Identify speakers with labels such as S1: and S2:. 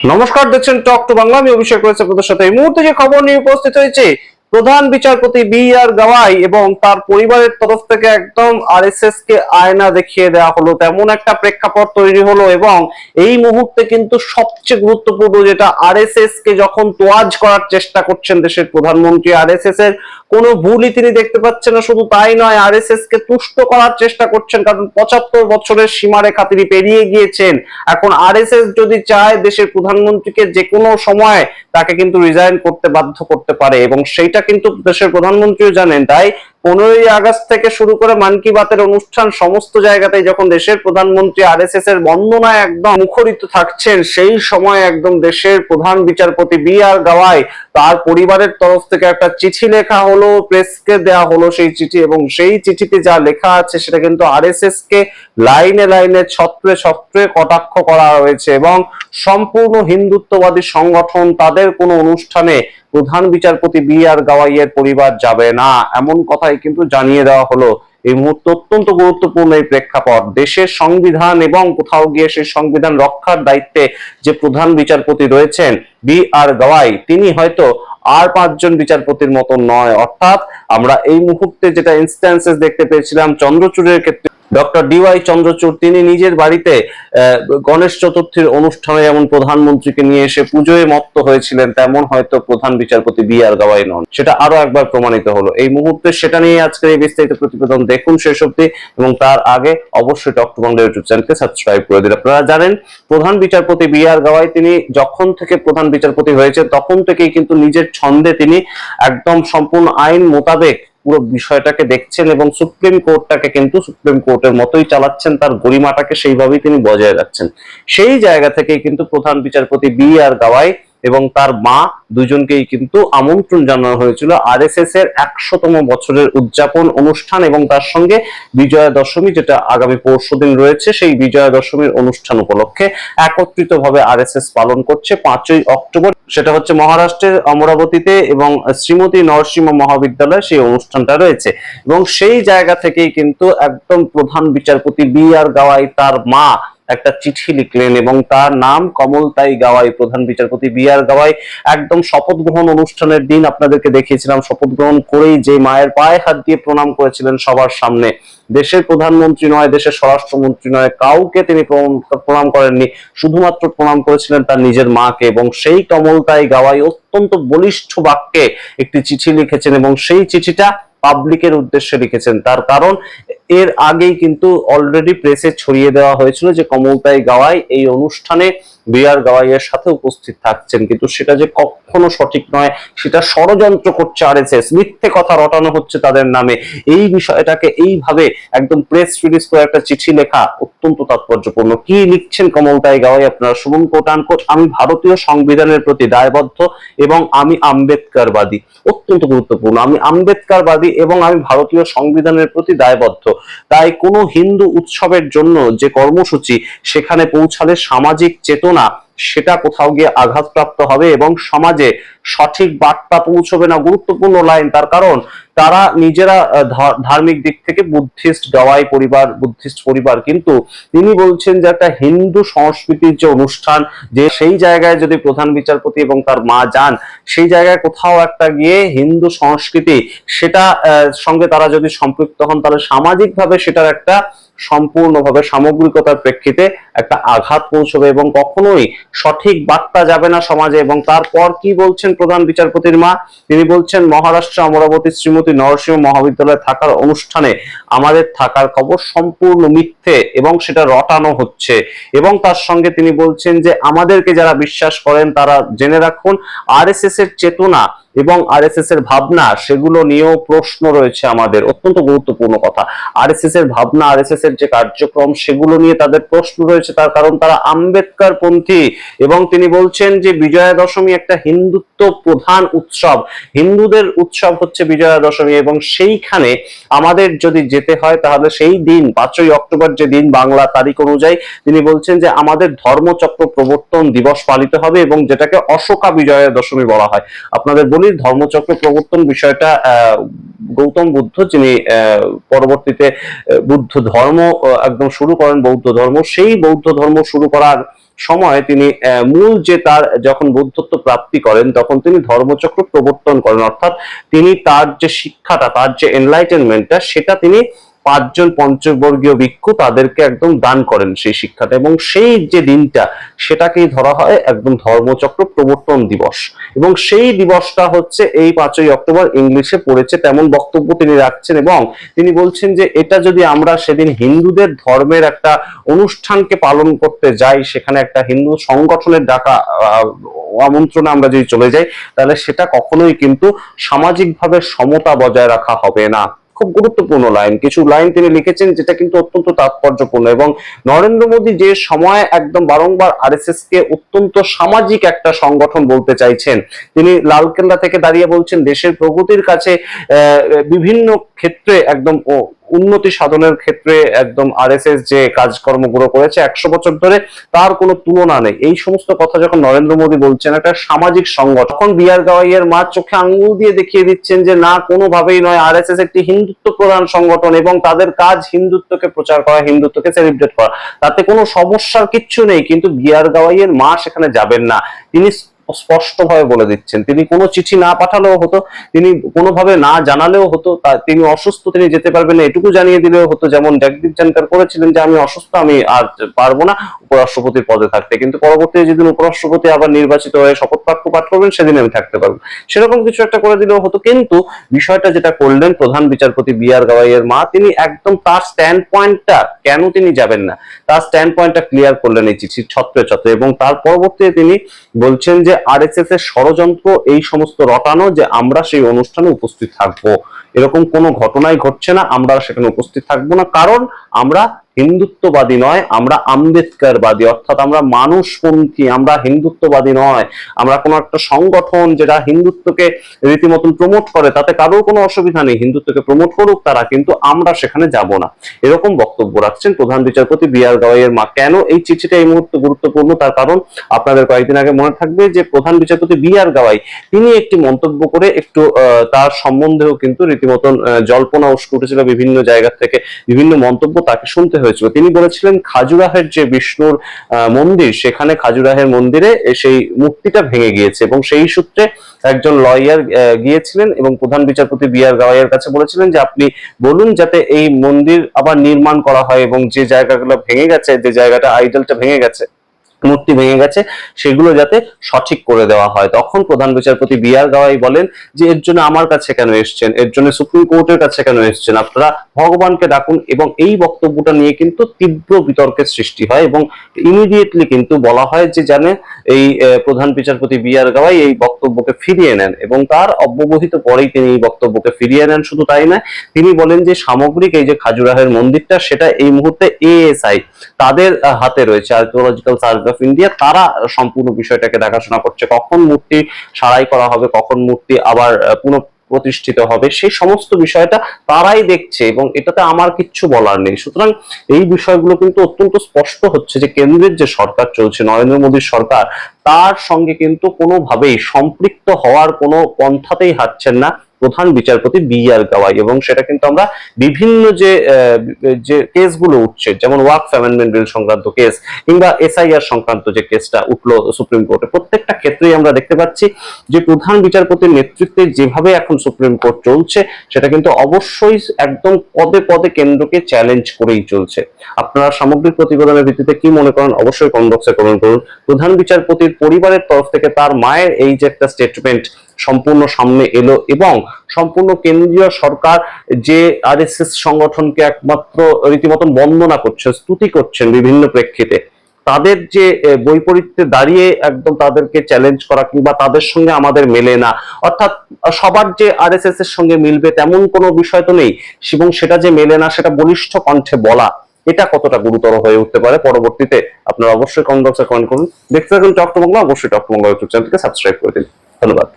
S1: নমস্কার, দেখছেন টক টু বাংলা আমি অভিষেক রয়েছে আপনাদের সাথে। এই মুহূর্তে যে খবর নিয়ে উপস্থিত হয়েছে প্রধান বিচারপতি বি আর গাওয়াই এবং তার পরিবারের তরফ থেকে একদম আরএসএস কে আয়না দেখিয়ে দেওয়া হলো। তেমন একটা প্রেক্ষাপট তৈরি হলো এবং এই মুহূর্তে কিন্তু সবচেয়ে গুরুত্বপূর্ণ যেটা আরএসএস কে যখন তোয়াজ করার চেষ্টা করছেন দেশের প্রধানমন্ত্রী, আরএসএস এর কোনো ভুলই তিনি দেখতে পাচ্ছেন না। শুধু তাই নয়, আরএসএস কে তুষ্ট করার চেষ্টা করছেন কারণ পঁচাত্তর বছরের সীমারেখা তিনি পেরিয়ে গিয়েছেন। এখন আরএসএস যদি চায় দেশের প্রধানমন্ত্রীকে যে কোনো সময় তাকে কিন্তু রিজাইন করতে বাধ্য করতে পারে এবং সেইটা কিন্তু দেশের প্রধানমন্ত্রীও জানেন, তাই পনেরোই আগস্ট থেকে শুরু করে মান কি বাতের অনুষ্ঠান সমস্ত জায়গাতেই যখন দেশের প্রধানমন্ত্রী আরএসএস এর বন্দনায় একদম মুখরিত থাকছেন, সেই সময় একদম দেশের প্রধান বিচারপতি বি আর গাওয়াই তার পরিবারের তরফ থেকে একটা চিঠি লেখা হলো, প্রেসকে দেওয়া হলো সেই চিঠি এবং সেই চিঠিতে যা লেখা আছে সেটা কিন্তু আরএসএস কে লাইনে লাইনে ছত্রে ছত্রে কটাক্ষ করা হয়েছে এবং সম্পূর্ণ হিন্দুত্ববাদী সংগঠন তাদের কোনো অনুষ্ঠানে প্রধান বিচারপতি বি আর গাওয়াইয়ের পরিবার যাবে না। এমন কথাই কিন্তু জানিয়ে দেওয়া হলো। এই মুহূর্তে অত্যন্ত গুরুত্বপূর্ণ এই প্রেক্ষাপট। দেশের সংবিধান এবং কোথাও গিয়ে সেই সংবিধান রক্ষার দায়িত্বে যে প্রধান বিচারপতি রয়েছেন বি আর গাওয়াই, তিনি হয়তো আর পাঁচজন বিচারপতির মতো নয়। অর্থাৎ আমরা এই মুহূর্তে যেটা ইনস্ট্যান্সেস দেখতে পেয়েছিলাম, চন্দ্রচূড়ের ক্ষেত্রে ডক্টর ডিওয়াই চন্দ্রচূড়, তিনি নিজের বাড়িতে গণেশ চতুর্থীর অনুষ্ঠানে যেমন প্রধানমন্ত্রীকে নিয়ে এসে পুজোয় মত্ত হয়েছিলেন, তেমন হয়তো প্রধান বিচারপতি বি আর গাওয়াই নন। সেটা আরও একবার প্রমাণিত হলো। এই মুহূর্তে সেটা নিয়ে আজকের এই বিস্তারিত প্রতিবেদন দেখুন শেষ অব্দি এবং তার আগে অবশ্যই টক টু বাংলা ইউটিউব চ্যানেলকে সাবস্ক্রাইব করে দিন। আপনারা জানেন, প্রধান বিচারপতি বি আর গাওয়াই, তিনি যখন থেকে প্রধান বিচারপতি হয়েছে তখন থেকেই কিন্তু নিজের ছন্দে তিনি একদম সম্পূর্ণ আইন মোতাবেক পুরো বিষয়টাকে দেখছেন এবং সুপ্রিম কোর্টটাকে কিন্তু সুপ্রিম কোর্টের মতোই চালাচ্ছেন, তার গরিমাটাকে সেইভাবেই তিনি বজায় রাখছেন। সেই জায়গা থেকেই কিন্তু প্রধান বিচারপতি বি আর গাওয়াই এবং তার মা দুজনকেই কিন্তু আমন্ত্রণ জানানো হয়েছিল আরএসএস এর একশোতম বছরের উদযাপন অনুষ্ঠান এবং তার সঙ্গে বিজয়া দশমী যেটা আগামী পরশু দিন রয়েছে, সেই বিজয়া দশমীর অনুষ্ঠান উপলক্ষে একত্রিত ভাবে আরএসএস পালন করছে পাঁচই অক্টোবর। সেটা হচ্ছে মহারাষ্ট্রের অমরাবতীতে এবং শ্রীমতী নরসিংহ মহাবিদ্যালয়ে সেই অনুষ্ঠানটা রয়েছে। এবং সেই জায়গা থেকেই কিন্তু একদম প্রধান বিচারপতি বি আর গাওয়াই তার মা একটা চিঠি লিখলেন এবং তার নাম কমলতাই গাওয়াই, প্রধান বিচারপতি বি আর গাওয়াই। একদম শপথ গ্রহণ অনুষ্ঠানের দিন আপনাদেরকে দেখিয়েছিলাম। শপথ গ্রহণ করেই যে মায়ের পায়ে হাত দিয়ে প্রণাম করেছিলেন সবার সামনে। দেশের প্রধানমন্ত্রী নয়, দেশের স্বরাষ্ট্রমন্ত্রী নয়, কাউকে তিনি প্রণাম- করেননি। শুধুমাত্র প্রণাম করেছিলেন তার নিজের মাকে এবং সেই কমলতাই গাওয়াই অত্যন্ত বলিষ্ঠ বাক্যে একটি চিঠি লিখেছেন এবং সেই চিঠিটা পাবলিকের উদ্দেশ্যে লিখেছেন। তার কারণ এর আগেই কিন্তু অলরেডি প্রেসে ছড়িয়ে দেওয়া হয়েছিল যে কমলতাই গাওয়াই এই অনুষ্ঠানে বিআর গাওয়াইয়ের সাথে উপস্থিত থাকছেন। কিন্তু সেটা যে কখনো সঠিক নয়, সেটা ষড়যন্ত্র করছে আরএসএস। মিথ্যে কথা রটানো হচ্ছে তাদের নামে। এই বিষয়টাকে এইভাবে একদম প্রেস রিলিজ করে একটা চিঠি লেখা অত্যন্ত তাৎপর্যপূর্ণ। কি লিখছেন কমলতাই গাওয়াই আপনারা? শুনুন কোট আনকোট আমি ভারতীয় সংবিধানের প্রতি দায়বদ্ধ এবং আমি আম্বেদকারবাদী। অত্যন্ত গুরুত্বপূর্ণ। আমি আম্বেদকারবাদী এবং আমি ভারতীয় সংবিধানের প্রতি দায়বদ্ধ। তাই কোনো হিন্দু উৎসবের জন্য যে কর্মসূচি, সেখানে পৌঁছালে সামাজিক চেতনা 今、সেটা কোথাও গিয়ে আঘাতপ্রাপ্ত হবে এবং সমাজে সঠিক বার্তা পৌঁছবে না গুরুত্বপূর্ণ লাইন, তার কারণ তারা নিজেরা ধার্মিক দিক থেকে বুদ্ধিস্ট গাওয়াই পরিবার, বুদ্ধিস্ট পরিবার। কিন্তু তিনি বলছেন যে একটা হিন্দু সংস্কৃতির যে অনুষ্ঠান, যে সেই জায়গায় যদি প্রধান বিচারপতি এবং তার মা যান, সেই জায়গায় কোথাও একটা গিয়ে হিন্দু সংস্কৃতি, সেটা সঙ্গে তারা যদি সম্পৃক্ত হন, তাহলে সামাজিকভাবে সেটার একটা সম্পূর্ণভাবে সামগ্রিকতার প্রেক্ষিতে একটা আঘাত পৌঁছবে এবং কখনোই সঠিক বার্তা যাবে না সমাজে এবং তারপর কি বলছেন প্রধান বিচারপতির মা? তিনি বলছেন, মহারাষ্ট্র অমরাবতী শ্রীমতী নরসিংহ মহাবিদ্যালয়ে থাকার অনুষ্ঠানে আমাদের থাকার খবর সম্পূর্ণ মিথ্যে এবং সেটা রটানো হচ্ছে। এবং তার সঙ্গে তিনি বলছেন যে, আমাদেরকে যারা বিশ্বাস করেন তারা জেনে রাখুন আর এর চেতনা এবং আরএসএস এর ভাবনা, সেগুলো নিয়েও প্রশ্ন রয়েছে আমাদের। অত্যন্ত গুরুত্বপূর্ণ কথা। আরএসএস এর ভাবনা আরএসএস এর যে কার্যক্রম, সেগুলো নিয়ে তাদের প্রশ্ন রয়েছে। তার কারণ তারা আম্বেদকর পন্থী এবং তিনি বলছেন যে বিজয়া দশমী একটা হিন্দুত্ব প্রধান উৎসব। হিন্দুদের উৎসব হচ্ছে বিজয়া দশমী এবং সেইখানে আমাদের যদি যেতে হয়, তাহলে সেই দিন, পাঁচই অক্টোবর যে দিন বাংলা তারিখ অনুযায়ী, তিনি বলছেন যে আমাদের ধর্মচক্র প্রবর্তন দিবস পালিত হবে এবং যেটাকে অশোকা বিজয়া দশমী বলা হয়। আপনাদের বলি ধর্মচক্র প্রবর্তন বিষয়টা গৌতম বুদ্ধ যিনি পরবর্তীতে বুদ্ধ ধর্ম একদম শুরু করেন বৌদ্ধ ধর্ম, সেই বৌদ্ধ ধর্ম শুরু করার সময় তিনি মূল যে তার, যখন বৌদ্ধত্ব প্রাপ্তি করেন, তখন তিনি ধর্মচক্র প্রবর্তন করেন। অর্থাৎ তিনি তার যে শিক্ষাটা, তার যে এনলাইটেনমেন্টটা সেটা তিনি পাঁচজন পঞ্চবর্গীয় ভিক্ষু তাদেরকে একদম দান করেন সেই শিক্ষাটা এবং সেই যে দিনটা সেটাকেই ধরা হয় একদম ধর্মচক্র প্রবর্তন দিবস। এবং সেই দিবসটা হচ্ছে এই পাঁচই অক্টোবর ইংলিশে পড়েছে, তেমন বক্তব্য তিনি রাখছেন এবং তিনি বলছেন যে এটা যদি আমরা সেদিন হিন্দুদের ধর্মের একটা অনুষ্ঠানকে পালন করতে যাই, সেখানে একটা হিন্দু সংগঠনের ডাকা আমন্ত্রণে আমরা যদি চলে যাই, তাহলে সেটা কখনোই কিন্তু সামাজিকভাবে সমতা বজায় রাখা হবে না। খুব গুরুত্বপূর্ণ লাইন কিছু লাইন তিনি লিখেছেন যেটা কিন্তু অত্যন্ত তাৎপর্যপূর্ণ এবং নরেন্দ্র মোদী যে সময় একদম বারংবার আরএসএস কে অত্যন্ত সামাজিক একটা সংগঠন বলতে চাইছেন, তিনি লালকেল্লা থেকে দাঁড়িয়ে বলছেন, দেশের প্রগতির কাছে বিভিন্ন ক্ষেত্রে একদম উন্নতি সাধনের ক্ষেত্রে একদম আরএসএস যে কাজকর্মগুলো করেছে একশো বছর ধরে, তার কোনো তুলনা নেই। এই সমস্ত কথা যখন নরেন্দ্র মোদী বলছেন, একটা সামাজিক সংগঠন, তখন বিআর গাওয়াইয়ের মা চোখে আঙ্গুল দিয়ে দেখিয়ে দিচ্ছেন যে, না, কোনোভাবেই নয়, আরএসএস একটি হিন্দুত্ব প্রধান সংগঠন এবং তাদের কাজ হিন্দুত্বকে প্রচার করা, হিন্দুত্বকে সেলিব্রেট করা। তাতে কোনো সমস্যার কিচ্ছু নেই, কিন্তু বিআর গাওয়াইয়ের মা সেখানে যাবেন না। তিনি স্পষ্টভাবে বলে দিচ্ছেন। তিনি কোনো চিঠি না পাঠালেও হতো, তিনি কোনোভাবে না জানালেও হতো, তা- তিনি অসুস্থ, তিনি যেতে পারবেন না, এটুকু জানিয়ে দিলেও হতো, যেমন জগদীপ জানকার করেছিলেন যে, আমি অসুস্থ, আমি আর পারব না উপরাষ্ট্রপতির পদে থাকতে। কিন্তু পরবর্তীতে যেদিন উপরাষ্ট্রপতি আবার নির্বাচিত হয়ে শপথ বাক্য পাঠ করবেন, সেদিন আমি থাকতে পারব। সেরকম কিছু একটা করে দিলেও হতো, কিন্তু বিষয়টা যেটা করলেন প্রধান বিচারপতি বি আর গাওয়াইয়ের মা, তিনি একদম তার স্ট্যান্ড পয়েন্টটা কেন তিনি যাবেন না, তার স্ট্যান্ড পয়েন্টটা ক্লিয়ার করলেন এই চিঠির ছত্রে ছত্রে এবং তার পরবর্তীতে তিনি বলছেন যে আরএসএস এর ষড়যন্ত্র এই সমস্ত রটানো যে আমরা সেই অনুষ্ঠানে উপস্থিত থাকব। এরকম কোনো ঘটনাই ঘটছে না, আমরা সেখানে উপস্থিত থাকব না। কারণ আমরা হিন্দুত্ববাদী নয়, আমরা আম্বেদকারবাদী, অর্থাৎ আমরা মানুষপন্থী, আমরা হিন্দুত্ববাদী নয়। আমরা কোনো একটা সংগঠন যেটা হিন্দুত্বকে রীতিমতন প্রমোট করে, তাতে কারোর কোনো অসুবিধা নেই। হিন্দুত্বকে প্রমোট করুক তারা, কিন্তু আমরা সেখানে যাব না। এরকম বক্তব্য রাখছেন প্রধান বিচারপতি বি আর গাওয়াইয়ের মা। কেন এই চিঠিটা এই মুহূর্তে গুরুত্বপূর্ণ? তার কারণ আপনাদের কয়েকদিন আগে মনে থাকবে যে প্রধান বিচারপতি বি আর গাওয়াই, তিনি একটি মন্তব্য করে একটু তার সম্বন্ধেও কিন্তু রীতিমতন জল্পনা উস্কে উঠেছিল বিভিন্ন জায়গা থেকে, বিভিন্ন মন্তব্য তাকে শুনতে হয়েছিল। তিনি বলেছিলেন খাজুরাহের যে বিষ্ণুর মন্দির, সেখানে খাজুরাহের মন্দিরে সেই মূর্তিটা ভেঙে গিয়েছে এবং সেই সূত্রে একজন লয়ার গিয়েছিলেন এবং প্রধান বিচারপতি বি আর গাওয়াইয়ের কাছে বলেছিলেন যে আপনি বলুন যাতে এই মন্দির আবার নির্মাণ করা হয় এবং যে জায়গাগুলো ভেঙে গেছে, যে জায়গাটা আইডলটা ভেঙে গেছে। মূর্তি ভেঙে গেছে, সেগুলো যাতে সঠিক করে দেওয়া হয়। তখন প্রধান বিচারপতি বি আর গাওয়াই বলেন যে, এর জন্য আমার কাছে কেন এসছেন? এর জন্য সুপ্রিম কোর্টের কাছে কেন এসছেন? আপনারা ভগবানকে ডাকুন এবং এই বক্তব্যটা নিয়ে কিন্তু তীব্র বিতর্কের সৃষ্টি হয় এবং ইমিডিয়েটলি কিন্তু বলা হয় যে, জানে এই প্রধান বিচারপতি বি আর গাওয়াই এই বক্তব্যকে ফিরিয়ে নেন এবং তার অব্যবহিত পরেই তিনি এই বক্তব্যকে ফিরিয়ে নেন, শুধু তাই না তিনি বলেন যে সামগ্রিক এই যে খাজুরাহের মন্দিরটা, সেটা এই মুহূর্তে এএসআই তাদের হাতে রয়েছে আর্কিওলজিক্যাল সার্ভে অফ ইন্ডিয়া তারা সম্পূর্ণ বিষয়টাকে দেখাশোনা করছে, কখন মূর্তি সারাই করা হবে, কখন মূর্তি আবার পুনঃ প্রতিষ্ঠিত হবে, সেই সমস্ত বিষয়টা তারাই দেখছে এবং এটাতে আমার কিচ্ছু বলার নেই। সুতরাং এই বিষয়গুলো কিন্তু অত্যন্ত স্পষ্ট হচ্ছে যে কেন্দ্রের যে সরকার চলছে, নরেন্দ্র মোদীর সরকার, তার সঙ্গে কিন্তু কোনোভাবেই সম্পৃক্ত হওয়ার কোনো পন্থাতেই হাঁটছেন না। প্রধান বিচারপতি বি আর গাওয়াই এবং সেটা কিন্তু আমরা বিভিন্ন যে যে কেসগুলো উঠছে, যেমন ওয়াক অ্যামেন্ডমেন্ট বিল সংক্রান্ত কেস কিংবা এসআইআর সংক্রান্ত যে কেসটা উঠল সুপ্রিম কোর্টে, প্রত্যেকটা ক্ষেত্রেই আমরা দেখতে পাচ্ছি যে প্রধান বিচারপতির নেতৃত্বে যেভাবে এখন সুপ্রিম কোর্ট চলছে, সেটা কিন্তু অবশ্যই একদম পদে পদে কেন্দ্রকে চ্যালেঞ্জ করেই চলছে। আপনারা সামগ্রিক প্রতিবেদনের ভিত্তিতে কি মনে করেন অবশ্যই কমেন্ট বক্সে কমেন্ট করুন। প্রধান বিচারপতির পরিবারের তরফ থেকে তার মায়ের এই যে একটা স্টেটমেন্ট সম্পূর্ণ সামনে এলো এবং সম্পূর্ণ কেন্দ্রীয় সরকার যে আরএসএস সংগঠনকে একমাত্র রীতিমতন বন্দনা করছেন স্তুতি করছেন বিভিন্ন প্রেক্ষিতে, তাদের যে বৈপরীত্যে দাঁড়িয়ে একদম তাদেরকে চ্যালেঞ্জ করা কিংবা তাদের সঙ্গে আমাদের মেলে না, অর্থাৎ সবার যে আরএসএস এর সঙ্গে মিলবে তেমন কোনো বিষয় তো নেই, এবং সেটা যে মেলে না সেটা বলিষ্ঠ কণ্ঠে বলা, এটা কতটা গুরুতর হয়ে উঠতে পারে পরবর্তীতে আপনারা অবশ্যই কমেন্ট বক্সে কমেন্ট করুন। দেখতে থাকুন টক অবশ্যই টক ইউটিউব চ্যানেলকে সাবস্ক্রাইব করে দিন। ধন্যবাদ।